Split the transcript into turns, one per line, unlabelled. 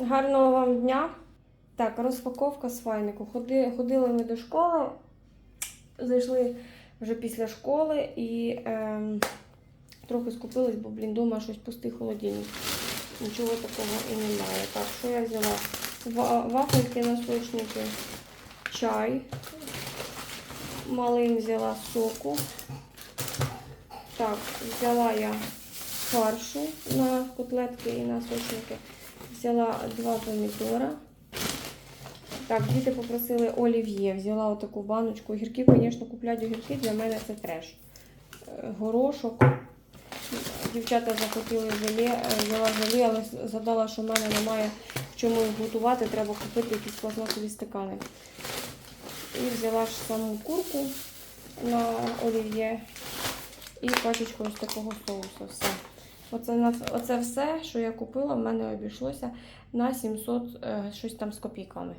Гарного вам дня. Так, розпаковка з файнику. Ходи, ходили ми до школи, зайшли вже після школи і ем, трохи скупились, бо, блін, дома щось пустий холодильник. Нічого такого і немає. Так, що я взяла? Ва- Вафельки, носочники, чай. Малин взяла соку. Так, взяла я фаршу на котлетки і на сочники. Взяла два помідора. Так, діти попросили олів'є. Взяла отаку баночку. Огірки, звісно, куплять огірки, для мене це треш. Е, Горошок. Дівчата захотіли желе, е, взяла желе, але згадала, що в мене немає в чому їх готувати, треба купити якісь пластмасові стакани. І взяла ж саму курку на олів'є і пачечку ось такого соусу. Все. Оце, оце все, що я купила, в мене обійшлося на 700 е, щось там з копійками.